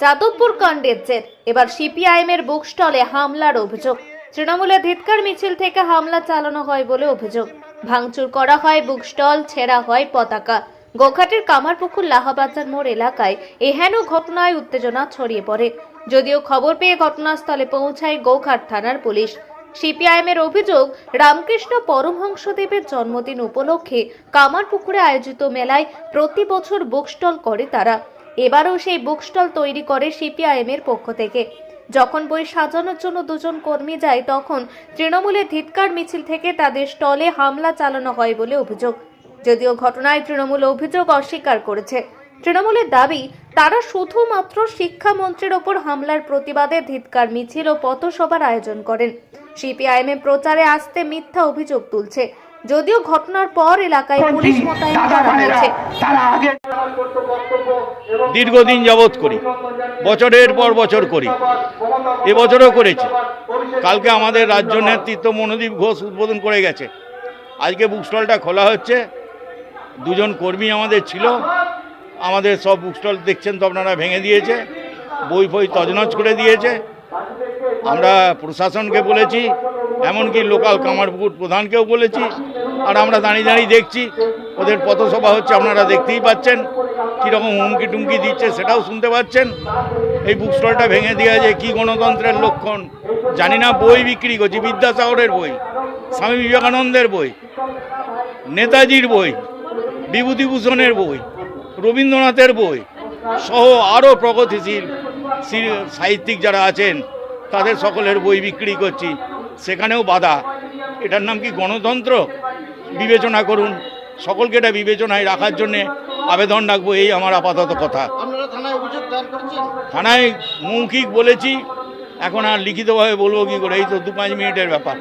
যাদবপুর কাণ্ডের জের এবার সিপিআইএম এর বুক স্টলে হামলার অভিযোগ। তৃণমূলের ধিৎকার মিছিল থেকে হামলা চালানো হয় বলে অভিযোগ। ভাঙচুর করা হয়, বুক স্টল ছেঁড়া হয় পতাকা। গোঘাটের কামারপুকুর লাহাবাজার মোড় এলাকায় এহেন ঘটনায় উত্তেজনা ছড়িয়ে পড়ে। যদিও খবর পেয়ে ঘটনাস্থলে পৌঁছায় গোঘাট থানার পুলিশ। সিপিআইএম এর অভিযোগ, রামকৃষ্ণ পরমহংসদেবের জন্মদিন উপলক্ষে কামারপুকুরে আয়োজিত মেলায় প্রতি বছর বুক স্টল করে তারা। এবারও সেই বুক স্টল তৈরি করে সিপিআইএমের পক্ষ থেকে। যখন বই সাজানোর জন্য দুজন কর্মী যায় তখন তৃণমূলের ধিৎকার মিছিল থেকে তাদের স্টলে হামলা চালানো হয় বলে অভিযোগ। যদিও ঘটনায় তৃণমূল অভিযোগ অস্বীকার করেছে। তৃণমূলের দাবি তারা শুধুমাত্র শিক্ষামন্ত্রীর ওপর হামলার প্রতিবাদে ধিৎকার মিছিল ও পথসভার আয়োজন করেন। সিপিআইএম এর প্রচারে আসতে মিথ্যা অভিযোগ তুলছে। যদিও ঘটনার পর এলাকায় পুলিশ মোতায়েন করা হয়েছে। তারা আগে দীর্ঘদিন যাবৎ করি। বছরের পর বছর করি। এবছরও করেছি। কালকে আমাদের রাজ্য নেতৃত্ব মনোদীপ ঘোষ উদ্বোধন করে গেছে। আজকে বুক স্টলটা খোলা হচ্ছে। দুজন কর্মী আমাদের ছিল। আমাদের সব বুক স্টল দেখছেন তো আপনারা, ভেঙে দিয়েছে। বই ফই তজনজ করে দিয়েছে। আমরা প্রশাসনকে বলেছি, এমনকি লোকাল কামারপুকুর প্রধানকেও বলেছি। আর আমরা দাঁড়িয়ে দাঁড়িয়ে দেখছি। ওদের পথসভা হচ্ছে, আপনারা দেখতেই পাচ্ছেন। কীরকম হুমকি টুমকি দিচ্ছে সেটাও শুনতে পাচ্ছেন? এই বুক স্টলটা ভেঙে দেওয়া যে কী গণতন্ত্রের লক্ষণ? জানি না, বই বিক্রি করছি, বিদ্যাসাগরের বই, স্বামী বিবেকানন্দের বই, নেতাজির বই, বিভূতিভূষণের বই, রবীন্দ্রনাথের বই সহ আরও প্রগতিশীল সাহিত্যিক যারা আছেন, তাদের সকলের বই বিক্রি করছি। সেখানেও বাধা। এটার নাম কি গণতন্ত্র? বিবেচনা করুন। সকলকে এটা বিবেচনায় রাখার জন্যে আবেদন রাখব এই আমার আপাতত কথা। থানায় অভিযোগ দায়ের করেছেন? থানায় মৌখিক বলেছি এখন আর লিখিতভাবে বলব কি করে এই তো দু পাঁচ মিনিটের ব্যাপার।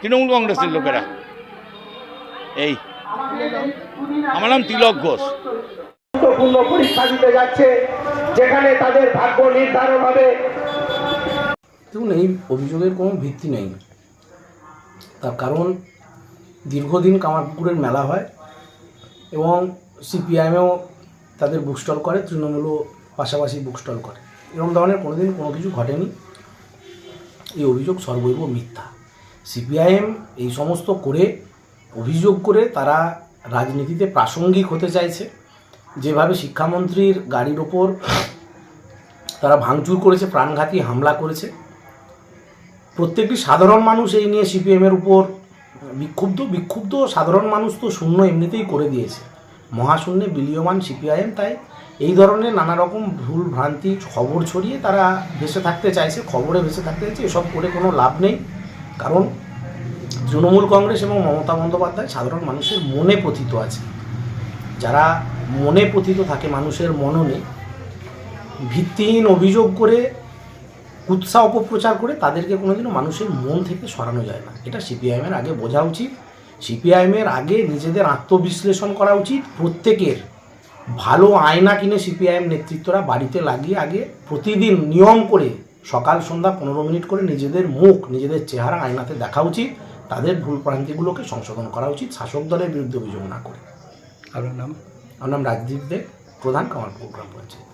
তৃণমূল কংগ্রেসের লোকেরা। এই আমার নাম তিলক ঘোষ। গুরুত্বপূর্ণ পরীক্ষা দিতে যাচ্ছে যেখানে তাদের ভাগ্য নির্ধারণ হবে দেখুন এই অভিযোগের কোনো ভিত্তি নেই। তার কারণ দীর্ঘদিন কামারপুকুরের মেলা হয় এবং সিপিআইএমও তাদের বুক স্টল করে, তৃণমূলও পাশাপাশি বুক স্টল করে। এরকম ধরনের কোনোদিন কোনো কিছু ঘটেনি। এই অভিযোগ সর্বৈব মিথ্যা। সিপিআইএম এই সমস্ত করে, অভিযোগ করে তারা রাজনীতিতে প্রাসঙ্গিক হতে চাইছে। যেভাবে শিক্ষামন্ত্রীর গাড়ির ওপর তারা ভাঙচুর করেছে, প্রাণঘাতী হামলা করেছে। প্রত্যেকটি সাধারণ মানুষ এই নিয়ে সিপিএমের উপর বিক্ষুব্ধ বিক্ষুব্ধ সাধারণ মানুষ তো শূন্য এমনিতেই করে দিয়েছে। মহাশূন্যে বিলীয়মান সিপিআইএম, তাই এই ধরনের নানা রকম ভুল ভ্রান্তি খবর ছড়িয়ে তারা ভেসে থাকতে চাইছে, খবরে ভেসে থাকতে চাইছে, এসব করে কোনো লাভ নেই। কারণ তৃণমূল কংগ্রেস এবং মমতা বন্দ্যোপাধ্যায় সাধারণ মানুষের মনে পথিত আছে। যারা মনে পথিত থাকে মানুষের মননে, ভিত্তিহীন অভিযোগ করে কুৎসা অপপ্রচার করে তাদেরকে কোনোদিনও মানুষের মন থেকে সরানো যায় না। এটা সিপিআইএমের আগে বোঝা উচিত। সিপিআইএমের আগে নিজেদের আত্মবিশ্লেষণ করা উচিত। প্রত্যেকের ভালো আয়না কিনে সিপিআইএম নেতৃত্বরা বাড়িতে লাগিয়ে আগে প্রতিদিন নিয়ম করে সকাল সন্ধ্যা পনেরো মিনিট করে নিজেদের মুখ নিজেদের চেহারা আয়নাতে দেখা উচিত। তাদের ভুল প্রান্তিগুলোকে সংশোধন করা উচিত। শাসক দলের বিরুদ্ধে অভিযোগ না করে। আপনার নাম? আমার নাম রাজদীপ দে। প্রধান কামারপুর গ্রাম পঞ্চায়েত।